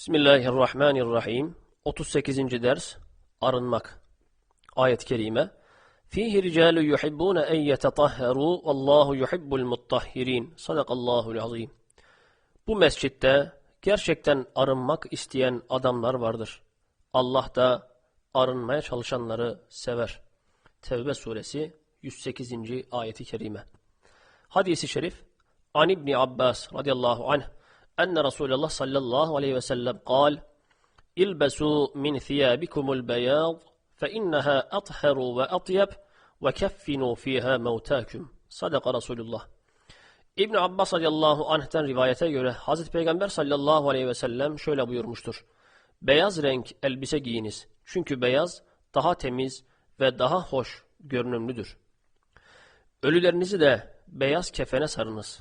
Bismillahirrahmanirrahim. 38. ders Arınmak. Ayet-i kerime. Fihi ricalu yuhibbuna en yetetahharu vallahu yuhibbul muttahhirin. Sadakallahul azim. Bu mescitte gerçekten arınmak isteyen adamlar vardır. Allah da arınmaya çalışanları sever. Tevbe suresi 108. ayeti kerime. Hadisi şerif An İbni Abbas radıyallahu anh enne Resulullah sallallahu aleyhi ve sellem kal İlbesu min thiyabikumul beyaz fe inneha atharu ve atyab ve keffinu fiha mevtakum. Sadaka İbn Abbas radıyallahu anh'ten rivayete göre Hazreti Peygamber sallallahu aleyhi ve sellem şöyle buyurmuştur. Beyaz renk elbise giyiniz. Çünkü beyaz daha temiz ve daha hoş görünümlüdür. Ölülerinizi de beyaz kefene sarınız.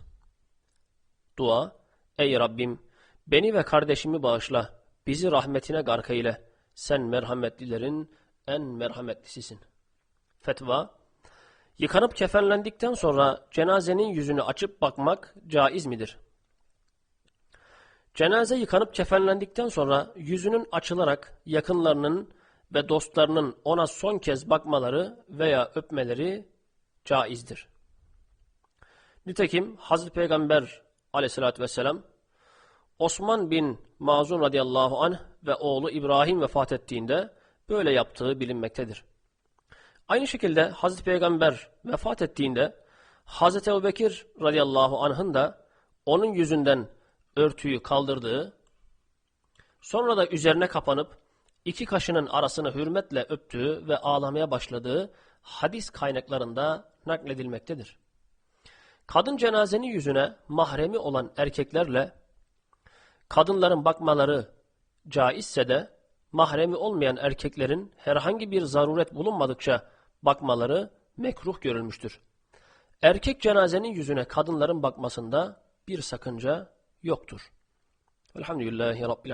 Dua Ey Rabbim, beni ve kardeşimi bağışla, bizi rahmetine gark eyle. Sen merhametlilerin en merhametlisisin. Fetva, yıkanıp kefenlendikten sonra cenazenin yüzünü açıp bakmak caiz midir? Cenaze yıkanıp kefenlendikten sonra yüzünün açılarak yakınlarının ve dostlarının ona son kez bakmaları veya öpmeleri caizdir. Nitekim Hazreti Peygamber aleyhissalatü vesselam Osman bin Mazun radıyallahu anh ve oğlu İbrahim vefat ettiğinde böyle yaptığı bilinmektedir. Aynı şekilde Hazreti Peygamber vefat ettiğinde Hazreti Ebubekir radıyallahu anh'ın da onun yüzünden örtüyü kaldırdığı, sonra da üzerine kapanıp iki kaşının arasını hürmetle öptüğü ve ağlamaya başladığı hadis kaynaklarında nakledilmektedir. Kadın cenazenin yüzüne mahremi olan erkeklerle kadınların bakmaları caizse de mahremi olmayan erkeklerin herhangi bir zaruret bulunmadıkça bakmaları mekruh görülmüştür. Erkek cenazenin yüzüne kadınların bakmasında bir sakınca yoktur. Elhamdülillahi Rabbil